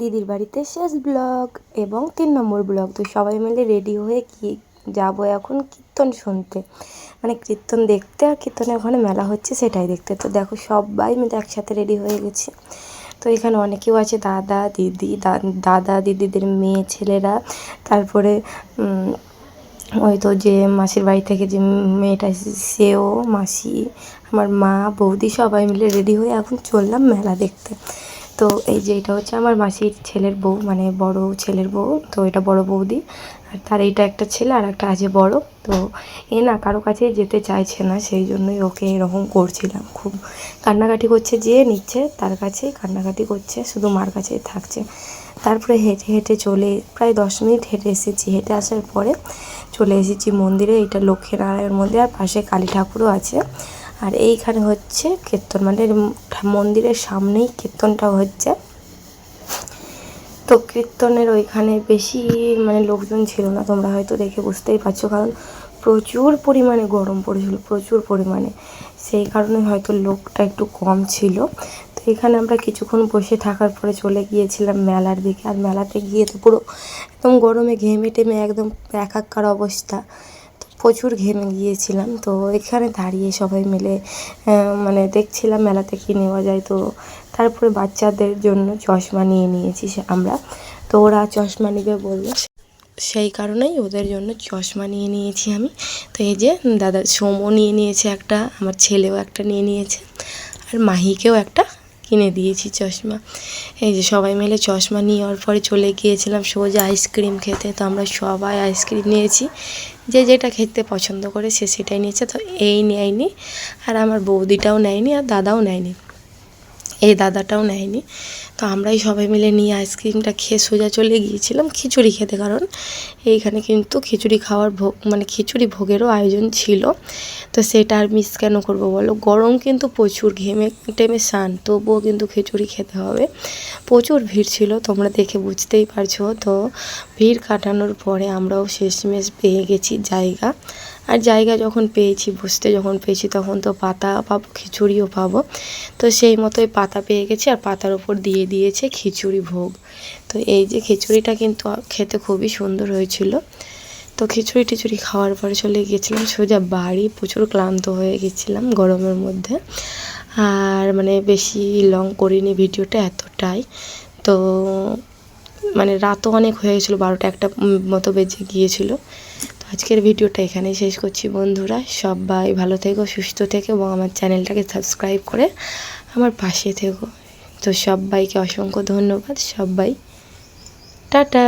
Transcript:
দিদির বাড়িতে শেষ ব্লগ এবং তিন নম্বর ব্লগ। তো সবাই মিলে রেডি হয়ে কি যাব এখন কীর্তন শুনতে। মানে কীর্তন দেখতে আর কীর্তনের ওখানে মেলা হচ্ছে সেটাই দেখতে। তো দেখো সবাই মিলে একসাথে রেডি হয়ে গেছি। তো এখানে অনেকেও আছে, দাদা, দিদি দাদা, দিদিদের মেয়ে, ছেলেরা। তারপরে ওই তো যে মাসির বাড়ি থেকে যে মেয়েটা সেও মাসি, আমার মা, বৌদি সবাই মিলে রেডি হয়ে এখন চললাম মেলা দেখতে। তো এই যে এটা হচ্ছে আমার মাসির ছেলের বউ মানে বড় ছেলের বউ, তো এটা বড় বৌদি। আর তার এইটা একটা ছেলে আর একটা আছে বড়। তো এ না কারও কাছে যেতে চাইছে না, সেই জন্যই ওকে এরকম করছিলাম। খুব কান্নাকাটি করছে, যে নিচ্ছে তার কাছেই কান্নাকাটি করছে, শুধু মার কাছেই থাকছে। তারপরে হেঁটে হেঁটে চলে, প্রায় দশ মিনিট হেঁটে এসেছি। হেঁটে আসার পরে চলে এসেছি মন্দিরে, এটা লক্ষ্মীনারায়ণ মন্দির, আর পাশে কালী ঠাকুরও আছে। আর এইখানে হচ্ছে কীর্তন মানে মন্দিরের সামনেই কীর্তনটা হচ্ছে। তো কীর্তনের ওইখানে বেশি মানে লোকজন ছিল না, তোমরা হয়তো দেখে বুঝতেই পারছ, কারণ প্রচুর পরিমাণে গরম পড়েছিল, প্রচুর পরিমাণে। সেই কারণে হয়তো লোকটা একটু কম ছিল। তো এখানে আমরা কিছুক্ষণ বসে থাকার পরে চলে গিয়েছিলাম মেলার দিকে, আর মেলাতে গিয়ে তো পুরো একদম গরমে ঘেমে টেমে একদম একাকার অবস্থা। প্রচুর ঘেমে গিয়েছিলাম। তো এখানে দাঁড়িয়ে সবাই মিলে মানে দেখছিলাম মেলাতে কী নেওয়া যায়। তো তারপরে বাচ্চাদের জন্য চশমা নিয়ে নিয়েছি আমরা। তো ওরা চশমা নেবে বলল। সেই কারণেই ওদের জন্য চশমা নিয়ে নিয়েছি আমি। তো এই যে দাদা সোমও নিয়ে নিয়েছে একটা, আমার ছেলেও একটা নিয়ে নিয়েছে। আর মাহিকেও একটা কিনে দিয়েছি চশমা। এই যে সবাই মিলে চশমা নেওয়ার পরে চলে গিয়েছিলাম সোজা আইসক্রিম খেতে। তো আমরা সবাই আইসক্রিম নিয়েছি। যে যেটা খেতে পছন্দ করে সে সেটাই নিয়েছে। তো এই নেয়নি। আর আমার বৌদিটাও নেয়নি আর দাদাও নেয়নি। এই দাদাটাও নেয়নি। তো আমরাই সবাই মিলে নিয়ে আইসক্রিমটা খেয়ে সোজা চলে গিয়েছিলাম খিচুড়ি খেতে, কারণ এইখানে কিন্তু খিচুড়ি খাওয়ার ভোগ মানে খিচুড়ি ভোগেরও আয়োজন ছিল। তো সেটা আর মিস কেন করব বলো? গরম কিন্তু প্রচুর, ঘেমে টেমে স্নান, তবুও কিন্তু খিচুড়ি খেতে হবে। প্রচুর ভিড় ছিল, তোমরা দেখে বুঝতেই পারছ। তো ভিড় কাটানোর পরে আমরাও শেষমেশ পেয়ে গেছি জায়গা। আর জায়গা যখন পেয়েছি, বসতে যখন পেয়েছি, তখন তো পাতা পাবো, খিচুড়িও পাবো। তো সেই মতোই পাতা পেয়ে গেছি আর পাতার উপর দিয়ে দিয়েছে খিচুড়ি ভোগ। তো এই যে খিচুড়িটা কিন্তু খেতে খুবই সুন্দর হয়েছিল। তো খিচুড়ি টিচুড়ি খাওয়ার পরে চলে গিয়েছিলাম সোজা বাড়ি, প্রচুর ক্লান্ত হয়ে গেছিলাম গরমের মধ্যে। আর মানে বেশি লং করিনি ভিডিওটা এতটাই। তো মানে রাতও অনেক হয়ে গেছিল, বারোটা একটা মতো বেজে গিয়েছিল। আজকের ভিডিওটা এখানেই শেষ করছি বন্ধুরা। সবাই ভালো থেকো, সুস্থ থেকো এবং আমার চ্যানেলটাকে সাবস্ক্রাইব করে আমার পাশে থেকো। তো সবাইকে অসংখ্য ধন্যবাদ। সবাই, টাটা।